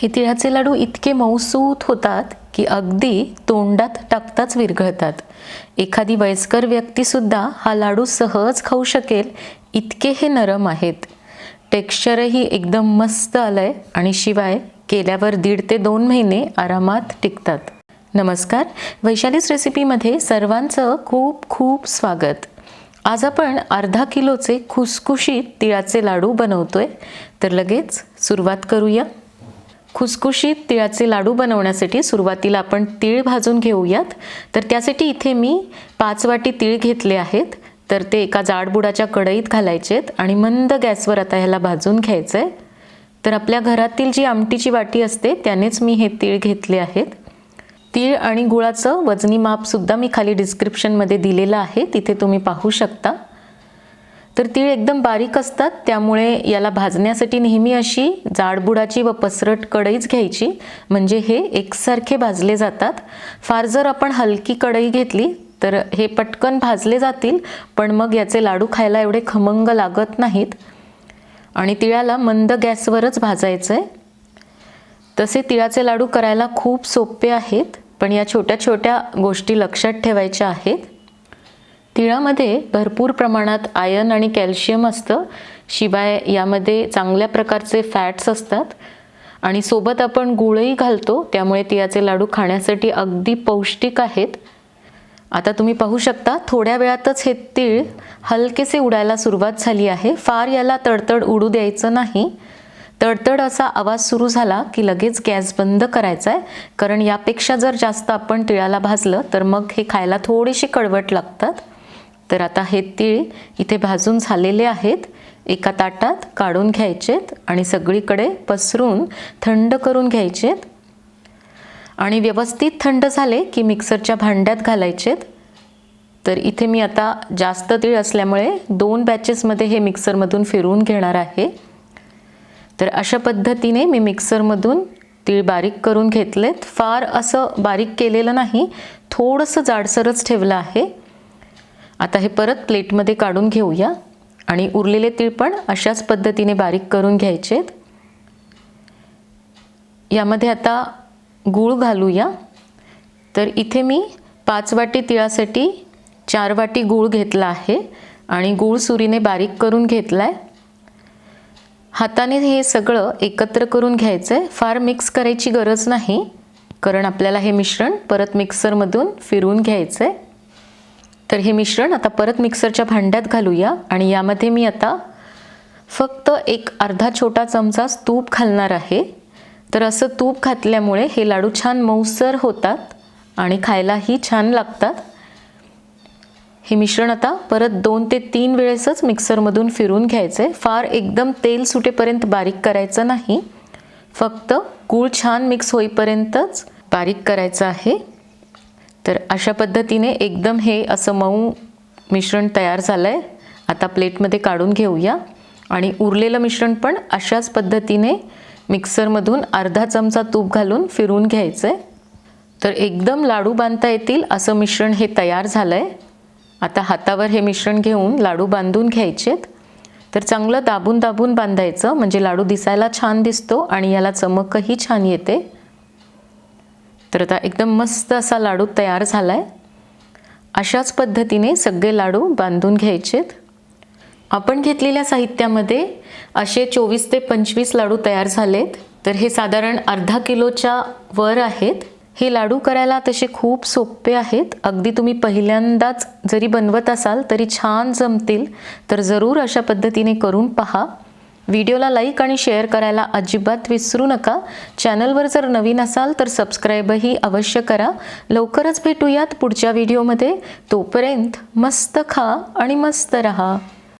हे तिळाचे लाडू इतके मऊसूत होतात की अगदी तोंडात टाकताच विरघळतात. एखादी वयस्कर व्यक्तीसुद्धा हा लाडू सहज खाऊ शकेल इतके हे नरम आहेत. टेक्स्चरही एकदम मस्त आलं आहे आणि शिवाय केल्यावर दीड ते दोन महिने आरामात टिकतात. नमस्कार वैशालीच रेसिपीमध्ये सर्वांचं खूप खूप स्वागत. आज आपण अर्धा किलोचे खुसखुशीत तिळाचे लाडू बनवतोय. तर लगेच सुरुवात करूया. खुसखुशीत तिळाचे लाडू बनवण्यासाठी सुरुवातीला आपण तीळ भाजून घेऊयात. तर त्यासाठी इथे मी पाच वाटी तीळ घेतले आहेत. तर ते एका जाडबुडाच्या कढईत घालायचेत आणि मंद गॅसवर आता ह्याला भाजून घ्यायचं आहे तर आपल्या घरातील जी आमटीची वाटी असते त्यानेच मी हे तीळ घेतले आहेत. तीळ आणि गुळाचं वजनी मापसुद्धा मी खाली डिस्क्रिप्शनमध्ये दिलेलं आहे. तिथे तुम्ही पाहू शकता. तर तीळ एकदम बारीक असतात त्यामुळे याला भाजण्यासाठी नेहमी अशी जाडबुडाची व पसरट कढईच घ्यायची. म्हणजे हे एकसारखे भाजले जातात. फार जर आपण हलकी कढई घेतली तर हे पटकन भाजले जातील पण मग याचे लाडू खायला एवढे खमंग लागत नाहीत. आणि तिळाला मंद गॅसवरच भाजायचं आहे तसे तिळाचे लाडू करायला खूप सोपे आहेत पण या छोट्या छोट्या गोष्टी लक्षात ठेवायच्या आहेत. तिळामध्ये भरपूर प्रमाणात आयर्न आणि कॅल्शियम असतं. शिवाय यामध्ये चांगल्या प्रकारचे फॅट्स असतात. आणि सोबत आपण गुळही घालतो. त्यामुळे तिळाचे लाडू खाण्यासाठी अगदी पौष्टिक आहेत. आता तुम्ही पाहू शकता थोड्या वेळातच हे तीळ हलकेसे उडायला सुरुवात झाली आहे. फार याला तडतड उडू द्यायचं नाही. तडतड असा आवाज सुरू झाला की लगेच गॅस बंद करायचा आहे कारण यापेक्षा जर जास्त आपण तिळाला भाजलं तर मग हे खायला थोडेसे कडवट लागतात. तर आता हे तीळ इथे भाजून झालेले आहेत. एका ताटात काढून घ्यायचेत आणि सगळीकडे पसरून थंड करून घ्यायचेत. आणि व्यवस्थित थंड झाले की मिक्सरच्या भांड्यात घालायचेत. तर इथे मी आता जास्त तीळ असल्यामुळे दोन बॅचेसमध्ये हे मिक्सरमधून फिरवून घेणार आहे. तर अशा पद्धतीने मी मिक्सरमधून तीळ बारीक करून घेतलेत. फार असं बारीक केलेलं नाही. थोडंसं जाडसरच ठेवलं आहे. आता हे परत प्लेटमध्ये काढून घेऊया. आणि उरलेले तीळ पण अशाच पद्धतीने बारीक करून घ्यायचेत. यामध्ये आता गूळ घालूया. तर इथे मी पाच वाटी तिळासाठी चार वाटी गूळ घेतला आहे. आणि गूळ सुरीने बारीक करून घेतला आहे हाताने हे सगळं एकत्र करून घ्यायचं आहे फार मिक्स करायची गरज नाही. कारण आपल्याला हे मिश्रण परत मिक्सरमधून फिरवून घ्यायचं आहे तर हे मिश्रण आता परत मिक्सरच्या भांड्यात घालूया आणि यामध्ये मी आता फक्त एक अर्धा छोटा चमचाच तूप घालणार आहे. तर असं तूप घातल्यामुळे हे लाडू छान मऊसर होतात आणि खायलाही छान लागतात. हे मिश्रण आता परत दोन ते तीन वेळेसच मिक्सरमधून फिरून घ्यायचं. आहे फार एकदम तेल सुटेपर्यंत बारीक करायचं नाही. फक्त गूळ छान मिक्स होईपर्यंतच बारीक करायचं आहे. तर अशा पद्धतीने एकदम हे असं मऊ मिश्रण तयार झालं आहे आता प्लेटमध्ये काढून घेऊया. आणि उरलेलं मिश्रण पण अशाच पद्धतीने मिक्सरमधून अर्धा चमचा तूप घालून फिरून घ्यायचं आहे तर एकदम लाडू बांधता येतील असं मिश्रण हे तयार झालं आहे आता हातावर हे मिश्रण घेऊन लाडू बांधून घ्यायचेत. तर चांगलं दाबून दाबून बांधायचं म्हणजे लाडू दिसायला छान दिसतो आणि याला चमकही छान येते. तर आता एकदम मस्त असा लाडू तयार झाला आहे अशाच पद्धतीने सगळे लाडू बांधून घ्यायचेत. आपण घेतलेल्या साहित्यामध्ये असे चोवीस ते पंचवीस लाडू तयार झालेत. तर हे साधारण अर्धा किलोच्या वर आहेत. हे लाडू करायला तसे खूप सोपे आहेत. अगदी तुम्ही पहिल्यांदाच जरी बनवत असाल तरी छान जमतील. तर जरूर अशा पद्धतीने करून पहा. व्हिडिओला लाईक आणि शेअर करायला अजिबात विसरू नका. चॅनलवर जर नवीन असाल तर सबस्क्राईबही अवश्य करा. लवकरच भेटूयात पुढच्या व्हिडिओमध्ये. तोपर्यंत मस्त खा आणि मस्त रहा.